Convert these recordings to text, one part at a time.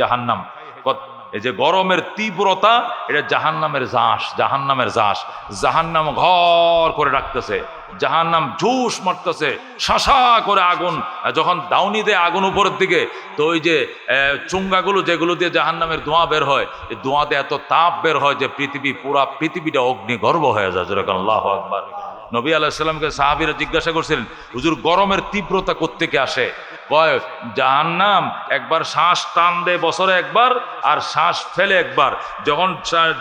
জাহান্নাম। এই যে গরমের তীব্রতা, এটা জাহান্নামের জাহান্নামের জাহান্নাম ঘর করে জাহান্নাম জুস মারতেছে, শাসা করে আগুন। যখন দাউনি দেয় আগুন উপরের দিকে, তো ওই যে চুঙ্গাগুলো যেগুলো দিয়ে জাহান্নামের ধোঁয়া বের হয়, এই ধোঁয়াতে এত তাপ বের হয় যে পৃথিবী, পুরা পৃথিবীটা অগ্নিগর্ভ হয়ে যায়। যেরকম আল্লাহ আকবার। নবী আলাইসাল্লামকে সাহাবিরা জিজ্ঞাসা করছিলেন, হুজুর, গরমের তীব্রতা কোত্থেকে আসে? বয়, জাহান্নাম, একবার শ্বাস টান দেয় বছরে একবার, আর শ্বাস ফেলে একবার। যখন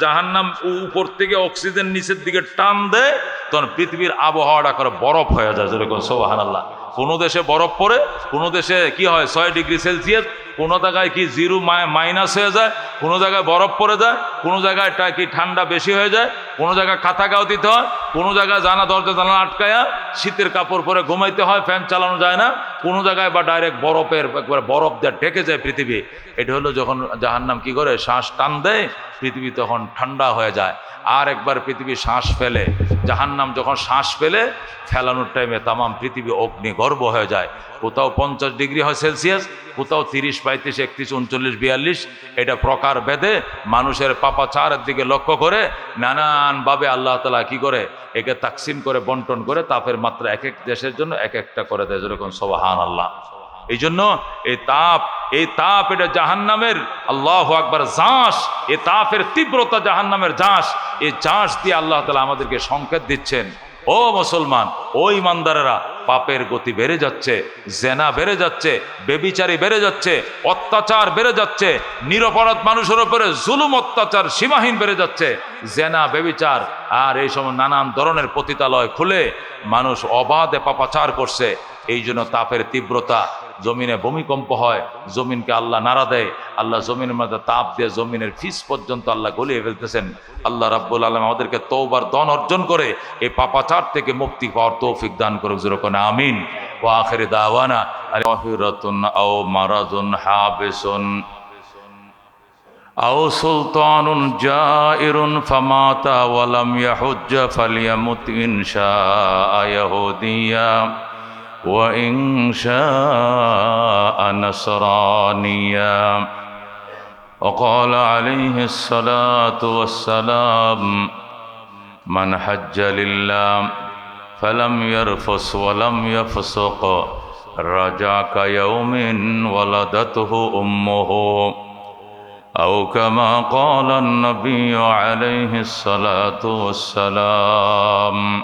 জাহান্নাম উপর থেকে অক্সিজেন নিচের দিকে টান দেয় তখন পৃথিবীর আবহাওয়াটা করে বরফ হয়ে যায়। যেরকম সোহান আল্লাহ কোনো দেশে বরফ পড়ে, কোনো দেশে কি হয়, ছয় ডিগ্রি সেলসিয়াস, কোনো জায়গায় কি জিরো মাইনাস হয়ে যায়, কোনো জায়গায় বরফ পড়ে যায়, কোনো জায়গায় কি ঠান্ডা বেশি হয়ে যায়, কোনো জায়গায় খাতা গাও দিতে হয়, কোনো জায়গায় জানা দরজা জানা আটকায়া শীতের কাপড় পরে ঘুমাইতে হয়, ফ্যান চালানো যায় না, কোনো জায়গায় বা ডাইরেক্ট বরফের একবার বরফ দিয়ে ঢেকে যায় পৃথিবী। এটা হলো যখন জাহান্নাম কি করে, শ্বাস টান দেয় পৃথিবী তখন ঠান্ডা হয়ে যায়। আর একবার পৃথিবী শ্বাস ফেলে, জাহান্নাম যখন শ্বাস ফেলে, ফেলানোর টাইমে তামাম পৃথিবী অগ্নি গর্ব হয়ে যায়। কোথাও পঞ্চাশ ডিগ্রি হয় সেলসিয়াস, কোথাও তিরিশ, পঁয়ত্রিশ, একত্রিশ, উনচল্লিশ, বিয়াল্লিশ, এটা প্রকার ভেদে মানুষের পাপা পাপাচারের দিকে লক্ষ্য করে নানানভাবে আল্লাহ তালা কি করে, একে তাকসিম করে, বন্টন করে, তাপের মাত্রা এক এক দেশের জন্য এক একটা করে দেয়, যেরকম সবাহান আল্লাহ এই জন্য এই তাপ এই তাপ এটা জাহান্নামের, আল্লাহ আকবার জাঁস এ তাপের তীব্রতা জাহান্নামের জাঁস এই জাঁস দিয়ে আল্লাহ তালা আমাদেরকে সংকেত দিচ্ছেন। ও মুসলমান, ও ইমানদারেরা পাপের গতি বেড়ে যাচ্ছে, জেনা বেড়ে যাচ্ছে, বেবিচারি বেড়ে যাচ্ছে, অত্যাচার বেড়ে যাচ্ছে, নিরপরাধ মানুষের উপরে জুলুম, অত্যাচার সীমাহীন বেড়ে যাচ্ছে, জেনা, বেবিচার আর এই সময় নানান ধরনের পতিতালয় খুলে মানুষ অবাধে পাপাচার করছে। এই জন্য তাপের তীব্রতা জমিনে ভূমিকম্প হয় জমিনকে আল্লাহ নাড়া দেয় আল্লাহ জমিনের মধ্যে তাপ দিয়ে জমিনের ফিস পর্যন্ত আল্লাহ গলিয়ে ফেলতেছেন আল্লাহ রাব্বুল আলম আমাদেরকে তৌবার দন অর্জন করে এই পাপাচার থেকে মুক্তি পাওয়ার তৌফিক দান করুক যেরকম আমিন ও আখের দাওয়ানা আলিরাতুন আও মারাজুন হাবেসুন أو سلطان جائر فمات ولم يحج فليمت إن شاء يهوديا وإن شاء نصرانيا. وقال عليه الصلاة والسلام من حج لله فلم يرفس ولم يفسق رجع كيوم ولدته أمه. أو كما قال النبي عليه الصلاة والسلام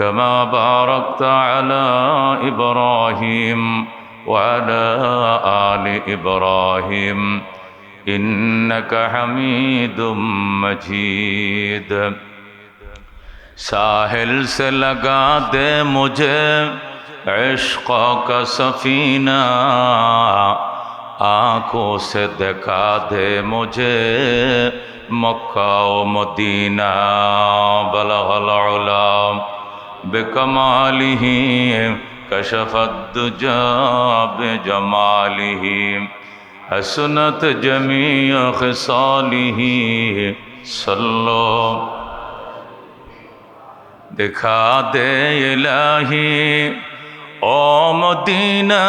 كما باركت على إبراهيم وعلى آل إبراهيم. إنك حميد مجيد. ساحل سے لگا دے مجھے عشق کا سفینہ آنکھوں سے دکھا دے مجھے مکہ و مدینہ بلغ العلام بکماله کشف الدجا بجماله حسنت جمیع خصاله صلو. دکھا دے الہی، او مدینہ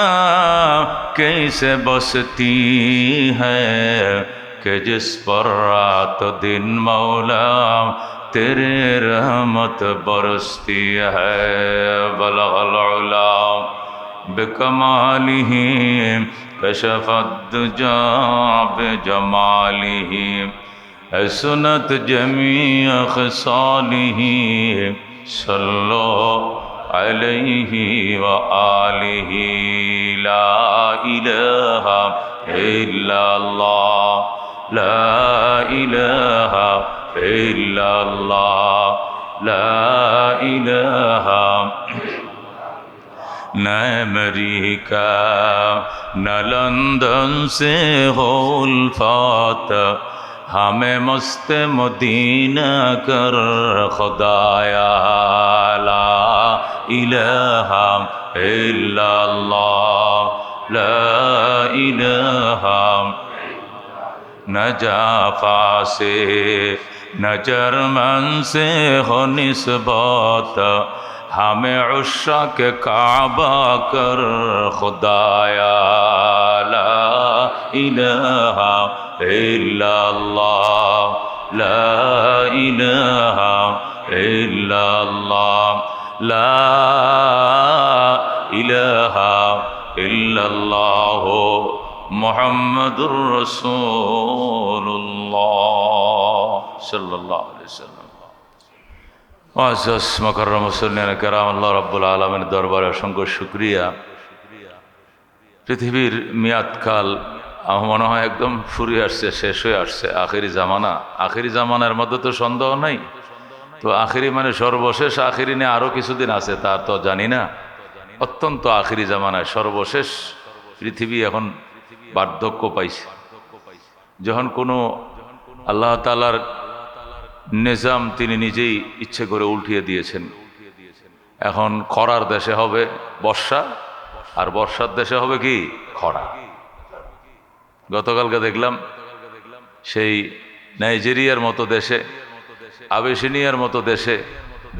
کیسے بستی ہے، کہ جس پر رات دن مولا تیرے رحمت برستی ہے بلغ العلا بکمالہ کشف الدجا ہی سنت جمیع خصالہ صلو علیہ وآلہ لا الہ الا اللہ لا الہ إلا الله لا إله نہ امریکہ نہ لندن سے ہو الفات ہمیں مست مدینہ کر خدایا لا الہ الا اللہ لا الہ نجافا سے نجر من سے ہو نسبت ہمیں عشق کعبہ کر خدایا لا الہ الا اللہ لا الہ الا اللہ لا মুহাম্মাদুর রাসূলুল্লাহ সাল্লাল্লাহু আলাইহি সাল্লাম। আজাস মাকাররম মুসল্লিনা কেরাম, আল্লাহ রাব্বুল আলামিনের দরবারে অসংখ্য শুকরিয়া। পৃথিবীর মেয়াদকাল, আমার মনে হয় একদম ফুরিয়ে আসছে, শেষ হয়ে আসছে, আখেরি জামানা। আখেরি জামানার মধ্যে তো সন্দেহ নাই। তো আখেরি মানে সর্বশেষ, আখেরি নিয়ে আরও কিছুদিন আছে, তা তো জানি না। অত্যন্ত আখেরি জামানায় সর্বশেষ পৃথিবী এখন বার্ধক্য পাইছে। যখন কোনো আল্লাহ তালার নিজাম তিনি নিজেই ইচ্ছে করে উল্টিয়ে দিয়েছেন। এখন খরার দেশে হবে বর্ষা, আর বর্ষার দেশে হবে কি? খরা। গতকালকে দেখলাম সেই নাইজেরিয়ার মতো দেশে আবেসিনিয়ার মতো দেশে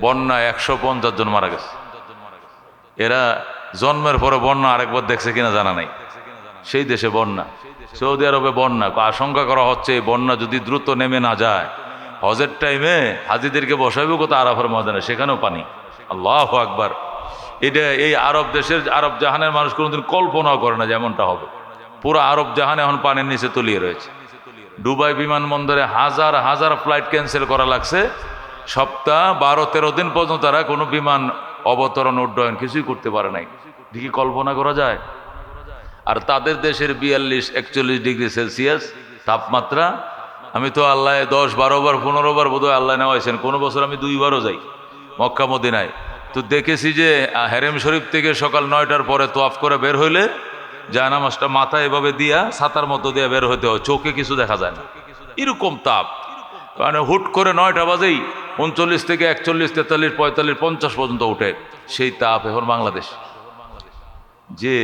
বন্যা একশো পঞ্চাশ জন মারা গেছে। এরা জন্মের পরে বন্যা আরেকবার দেখছে কিনা জানা নাই। সেই দেশে বন্যা। সৌদি আরবে বন্যা। আশঙ্কা করা হচ্ছে এই বন্যা যদি দ্রুত নেমে না যায়। হজের টাইমে হাজিদেরকে বসাবেও কত আরবের ময়দানে, সেখানেও পানি। আল্লাহ আকবার। এটা এই আরব দেশের আরব জাহানের মানুষ কোনোদিন কল্পনাও করে না যেমনটা হবে। পুরো আরব জাহান এখন পানির নিচে তলিয়ে রয়েছে। দুবাই বিমানবন্দরে হাজার হাজার ফ্লাইট ক্যান্সেল করা লাগছে। সপ্তাহ বারো, তেরো দিন পর্যন্ত তারা কোনো বিমান অবতরণ, উড্ডয়ন কিছুই করতে পারে নাই। দেখি কল্পনা করা যায়? আর তাদের দেশের বিয়াল্লিশ, একচল্লিশ ডিগ্রি সেলসিয়াস তাপমাত্রা, আমি তো আল্লাহ দশ বারো বার, পনেরো বার বোধহয় আল্লাহ নেওয়াইছেন। কোনো বছর আমি দুইবারও যাই, মক্কা, মদিনায়। তো দেখেছি যে হেরেম শরীফ থেকে সকাল নয়টার পরে তোয়াফ করে বের হইলে জায়নামাজটা মাথা এভাবে দিয়া, ছাতার মতো দিয়ে বের হইতে হয়। চোখে কিছু দেখা যায় না। এরকম তাপ। মানে হুট করে নয়টা বাজেই উনচল্লিশ থেকে একচল্লিশ, তেতাল্লিশ, পঁয়তাল্লিশ, পঞ্চাশ পর্যন্ত উঠে। সেই তাপ এখন বাংলাদেশ। যে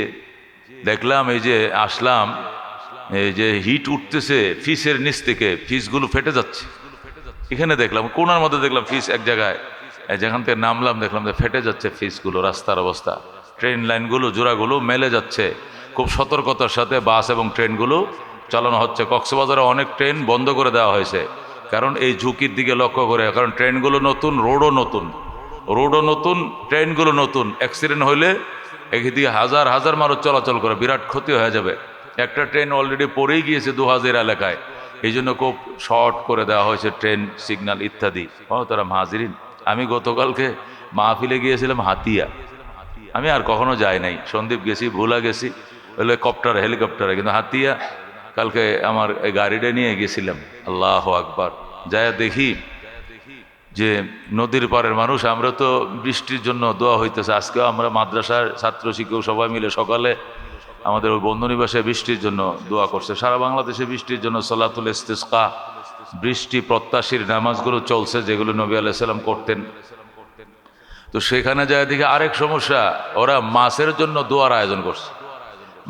দেখলাম এই যে আসলাম, এই যে হিট উঠতেছে ফিসের নিচ থেকে, ফিসগুলো ফেটে যাচ্ছে। এখানে দেখলাম, কোনার মধ্যে দেখলাম ফিস এক জায়গায় যেখান থেকে নামলাম, দেখলাম যে ফেটে যাচ্ছে ফিসগুলো, রাস্তার অবস্থা। ট্রেন লাইনগুলো, জোড়াগুলো মেলে যাচ্ছে। খুব সতর্কতার সাথে বাস এবং ট্রেনগুলো চালানো হচ্ছে। কক্সবাজারে অনেক ট্রেন বন্ধ করে দেওয়া হয়েছে। কারণ এই ঝুঁকির দিকে লক্ষ্য করে, কারণ ট্রেনগুলো নতুন, রোডও নতুন। রোডও নতুন, ট্রেনগুলো নতুন। অ্যাক্সিডেন্ট হইলে এদিকে হাজার হাজার মানুষ চলাচল করে, বিরাট ক্ষতি হয়ে যাবে। একটা ট্রেন অলরেডি পড়েই গিয়েছে দু হাজার এলাকায়। এই জন্য খুব শর্ট করে দেওয়া হয়েছে ট্রেন সিগন্যাল ইত্যাদি। ও তারা হাজিরিন, আমি গতকালকে মাহফিলে গিয়েছিলাম হাতিয়া। আমি আর কখনো যাই নাই। সন্দীপ গেছি, ভুলা গেছি। হেলিকপ্টার হেলিকপ্টারে কিন্তু হাতিয়া, কালকে আমার গাড়িটা নিয়ে গেছিলাম। আল্লাহ আকবার। যায় দেখি যে নদীর পাড়ের মানুষ, আমরা তো বৃষ্টির জন্য দোয়া হইতেছে। আজকেও আমরা মাদ্রাসার ছাত্র, শিক্ষক সবাই মিলে সকালে আমাদের ওই বন্ধুনিবাসে বৃষ্টির জন্য দোয়া করছে। সারা বাংলাদেশে বৃষ্টির জন্য সলাতুল ইস্তিসকা, বৃষ্টি প্রত্যাশীর নামাজগুলো চলছে, যেগুলো নবী আলাইসাল্লাম করতেন। তো সেখানে যায় দেখি আরেক সমস্যা, ওরা মাছের জন্য দোয়ার আয়োজন করছে।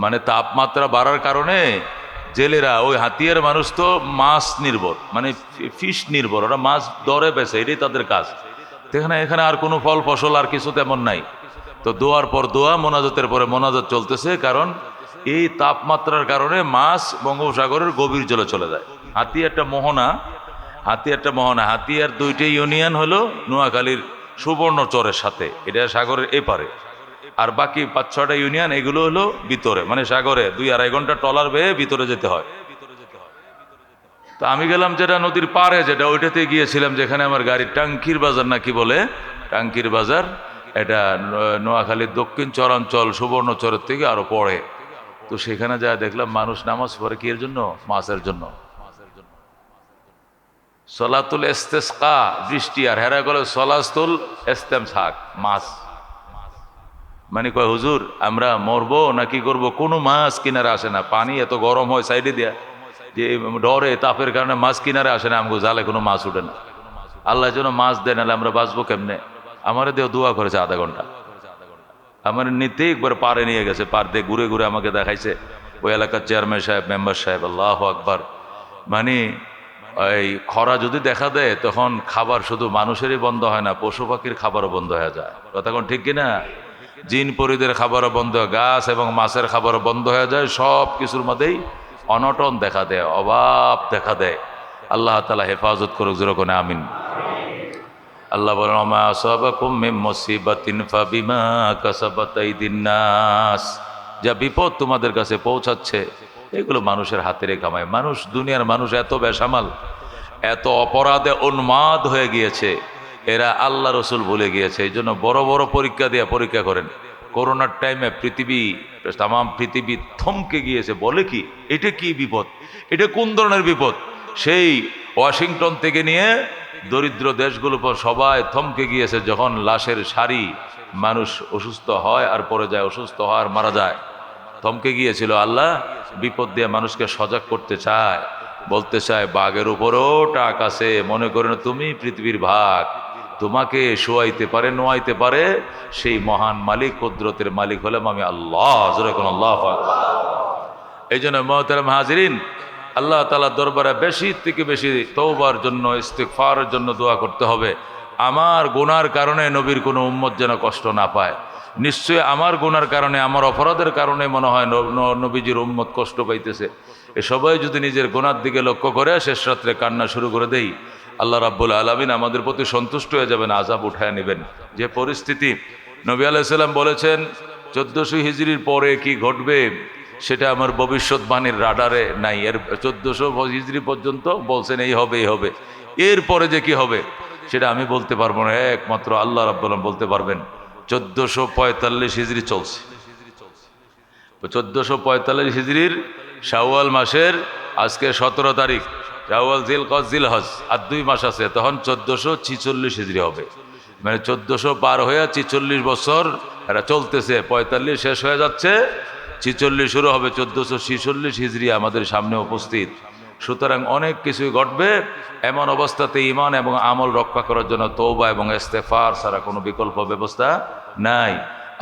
মানে তাপমাত্রা বাড়ার কারণে জেলেরা, ওই হাতিয়ার মানুষ তো মাছ নির্ভর মানে ফিশ নির্ভর, ওরা মাছ দরে বেছে এটাই তাদের কাজ। এখানে এখানে আর কোনো ফল, ফসল আর কিছু তেমন নাই। তো দোয়ার পর দোয়া, মোনাজতের পরে মোনাজত চলতেছে, কারণ এই তাপমাত্রার কারণে মাছ বঙ্গোপসাগরের গভীর জলে চলে যায়। হাতিয়ারটা মোহনা হাতিয়ারটা মোহনা, হাতিয়ার দুইটি ইউনিয়ন হলো নোয়াখালীর সুবর্ণচরের সাথে, এটা সাগরের এপারে। আর বাকি পাঁচ ছটা ইউনিয়ন, এগুলো হলো ভিতরে মানে সাগরে, দুই আড়াই ঘণ্টা টলার বেয়ে ভিতরে যেতে হয়। তো আমি গেলাম যেটা নদীর পাড়ে, যেটা ওইটাতে গিয়েছিলাম, যেখানে আমার গাড়ির টাঙ্কির বাজার নাকি বলে, টাঙ্কির বাজার, এটা নোয়াখালীর দক্ষিণ চরাঞ্চল সুবর্ণচরের থেকে আরও পড়ে। তো সেখানে যা দেখলাম, মানুষ নামাজ পড়ে কি এর জন্য? মাছের জন্য। সলাতুল এস্তেসকা বৃষ্টি আর হেরা গেল সলাস্তুল এস্তেম শাক মাছ। মানে কয়, হুজুর, আমরা মরবো না কি করব? কোনো মাছ কিনারে আসে না। পানি এত গরম হয় সাইডে দিয়া যে ডরে, তাপের কারণে মাছ কিনারে আসে না। আমাকে জালে কোনো মাছ উঠে না। আল্লাহ যেন মাছ দেয়, নাহলে আমরা বাঁচবো কেমনে? আমারে দেহ দোয়া করেছে আধা ঘণ্টা। আমার নিতে একবার পারে নিয়ে গেছে, পার দিয়ে ঘুরে ঘুরে আমাকে দেখাইছে। ওই এলাকার চেয়ারম্যান সাহেব, মেম্বার সাহেব, আল্লাহ আকবার। মানে এই খরা যদি দেখা দেয়, তখন খাবার শুধু মানুষেরই বন্ধ হয় না, পশু পাখির খাবারও বন্ধ হয়ে যায়। কথা ঠিক কিনা? জিন পরিদের খাবারও বন্ধ, গাছ এবং মাছের খাবারও বন্ধ হয়ে যায়, সব কিছুর মধ্যেই অনটন দেখা দেয়, অভাব দেখা দেয়। আল্লাহ তালা হেফাজত করুক যেরকম আমিন। আল্লাহ নাস। যা বিপদ তোমাদের কাছে পৌঁছাচ্ছে, এগুলো মানুষের হাতের কামায় মানুষ, দুনিয়ার মানুষ এত বেসামাল, এত অপরাধে উন্মাদ হয়ে গিয়েছে। এরা আল্লাহ রসুল ভুলে গিয়েছে, এই জন্য বড় বড় পরীক্ষা দিয়ে পরীক্ষা করেন। করোনার টাইমে পৃথিবী, তাম পৃথিবী থমকে গিয়েছে। বলে কি? এটা কি বিপদ? এটা কোন ধরনের বিপদ? সেই ওয়াশিংটন থেকে নিয়ে দরিদ্র দেশগুলো সবাই থমকে গিয়েছে, যখন লাশের সারি মানুষ অসুস্থ হয় আর পরে যায়, অসুস্থ হয় আর মারা যায়। থমকে গিয়েছিল আল্লাহ, বিপদ দিয়ে মানুষকে সজাগ করতে চায়, বলতে চায়, বাঘের উপরও টাক আছে। মনে করেন, তুমি পৃথিবীর ভাগ। তোমাকে শোয়াইতে পারে, নোয়াইতে পারে, সেই মহান মালিক, কুদরতের মালিক হলাম আমি আল্লাহ। আল্লাহ। এই জন্য মহতারাম হাজিরিন, আল্লাহ তালা দরবারে বেশি থেকে বেশি তৌবার জন্য ইস্তেকফারের জন্য দোয়া করতে হবে। আমার গুনার কারণে নবীর কোনো উম্মত যেন কষ্ট না পায়। নিশ্চয়ই আমার গুনার কারণে, আমার অপরাধের কারণে মনে হয় নবীজির উম্মত কষ্ট পাইতেছে। এ সবাই যদি নিজের গোনার দিকে লক্ষ্য করে, শেষ রাত্রে কান্না শুরু করে দেই। আল্লাহ রাব্বুল আলমিন আমাদের প্রতি সন্তুষ্ট হয়ে যাবেন আজাব উঠায় নেবেন। যে পরিস্থিতি নবী আলাইসাল্লাম বলেছেন, চোদ্দশো হিজড়ির পরে কি ঘটবে, সেটা আমার ভবিষ্যৎবাণীর রাডারে নাই। এর চোদ্দশো হিজড়ি পর্যন্ত বলছেন, এই হবে এই হবে। এরপরে যে কি হবে, সেটা আমি বলতে পারব না, একমাত্র আল্লাহ রাব্বুল্লাহ বলতে পারবেন। চোদ্দশো পঁয়তাল্লিশ হিজড়ি চলছে। চোদ্দশো পঁয়তাল্লিশ হিজড়ির শাওয়াল মাসের আজকে সতেরো তারিখ। শাওয়াল জিল কজ জিল হজ আর দুই মাস আছে, তখন চোদ্দশো ছিচল্লিশ হিজড়ি হবে। মানে চোদ্দশো পার হয়ে ছিচল্লিশ বছর, এটা চলতেছে, পঁয়তাল্লিশ শেষ হয়ে যাচ্ছে, ছিচল্লিশ শুরু হবে চোদ্দশো ছিচল্লিশ হিজড়ি আমাদের সামনে উপস্থিত। সুতরাং অনেক কিছুই ঘটবে, এমন অবস্থাতে ইমান এবং আমল রক্ষা করার জন্য তৌবা এবং ইস্তেফার ছাড়া কোনো বিকল্প ব্যবস্থা নাই।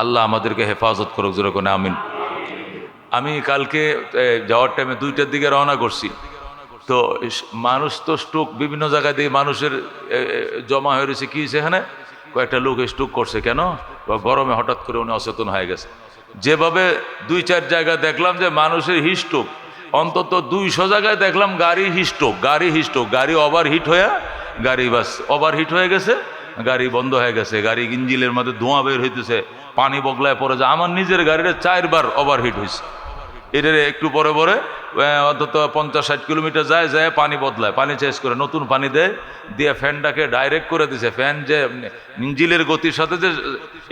আল্লাহ আমাদেরকে হেফাজত করুক, যেরকম, আমিন। আমি কালকে যাওয়ার টাইমে দুইটার দিকে রওনা করছি। তো মানুষ তো স্ট্রোক, বিভিন্ন জায়গায় দিয়ে মানুষের জমা হয়ে রয়েছে। কি সেখানে কয়েকটা লোক স্ট্রোক করছে কেন? বা গরমে হঠাৎ করে উনি অচেতন হয়ে গেছে। যেভাবে দুই চার জায়গায় দেখলাম যে মানুষের হিস্টোক অন্তত দুইশো জায়গায় দেখলাম গাড়ি হিস্টোক গাড়ি হিস্টোক গাড়ি ওভার হিট হয়ে, গাড়ি বাস, ওভার হিট হয়ে গেছে, গাড়ি বন্ধ হয়ে গেছে, গাড়ি ইঞ্জিলের মধ্যে ধোঁয়া বের হইতেছে, পানি বগলায় পড়ে যায়। আমার নিজের গাড়িটা চারবার ওভার হিট হয়েছে এটারে একটু পরে পরে অন্তত পঞ্চাশ ষাট কিলোমিটার যায় যায় পানি বদলায়, পানি চেঞ্জ করে, নতুন পানি দেয়, দিয়ে ফ্যানটাকে ডাইরেক্ট করে দিছে। ফ্যান যে ইঞ্জিলের গতির সাথে যে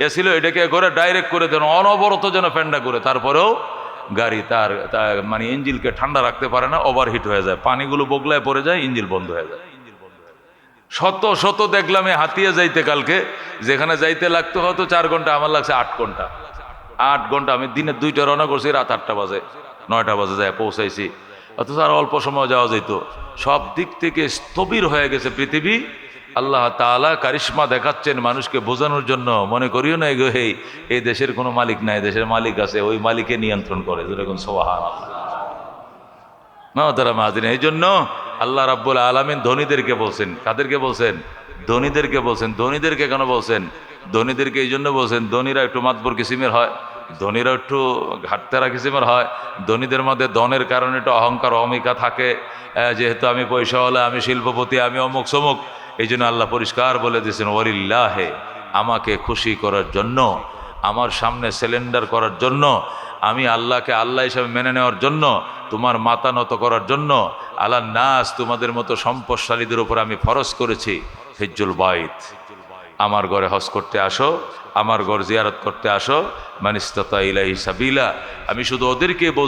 এসিল এটাকে করে ডাইরেক্ট করে দেন, অনবরত যেন ফ্যানটা করে তারপরেও গাড়ি তার মানে ইঞ্জিলকে ঠান্ডা রাখতে পারে না ওভারহিট হয়ে যায়, পানিগুলো বগলায় পড়ে যায়, ইঞ্জিল বন্ধ হয়ে যায়। শত শত দেখলাম হাতিয়ে যাইতে কালকে, যেখানে যাইতে লাগতো হয়তো চার ঘণ্টা, আমার লাগছে আট ঘণ্টা। আট ঘণ্টা আমি দিনে দুইটা রওনা করছি, রাত আটটা বাজে, নয়টা বাজে যায় পৌঁছাইছি। অথচ আর অল্প সময় যাওয়া যেত সব দিক থেকে স্থবির হয়ে গেছে পৃথিবী। আল্লাহ তাআলা কারিশ্মা দেখাচ্ছেন মানুষকে বোঝানোর জন্য। মনে করিও না এগো এই এই দেশের কোনো মালিক নাই, দেশের মালিক আছে, ওই মালিকে নিয়ন্ত্রণ করে, যেরকম সোহান তারা মাহাদিন এই জন্য আল্লাহ রাব্বুল আলমিন ধনীদেরকে বলছেন, কাদেরকে বলছেন? ধনীদেরকে বলছেন, ধনীদেরকে কেন বলছেন? ধনীদেরকে এই জন্য বলছেন, ধনীরা একটু মাতবর কিসিমের হয়, ধনীরা একটু ঘাটতেরা কিসিমের হয়, ধনীদের মধ্যে ধনের কারণে একটু অহংকার অহমিকা থাকে। যেহেতু আমি পয়সা হলে আমি শিল্পপতি, আমি অমুক সমুক, এই জন্য আল্লাহ পরিষ্কার বলে দিয়েছেন ওরিল্লাহে আমাকে খুশি করার জন্য, আমার সামনে সিলিন্ডার করার জন্য, আমি আল্লাহকে আল্লাহ হিসাবে মেনে নেওয়ার জন্য, তোমার মাথা নত করার জন্য আল্লাহ নাস তোমাদের মতো সম্পদশালীদের উপর আমি ফরজ করেছি। হিজ্জুল বাইত। আমার ঘরে হজ করতে আসো, আমার ঘর জিয়ারত করতে আসো মানিস্তা ইলাহি সাবিলা। আমি শুধু ওদেরকে বলছি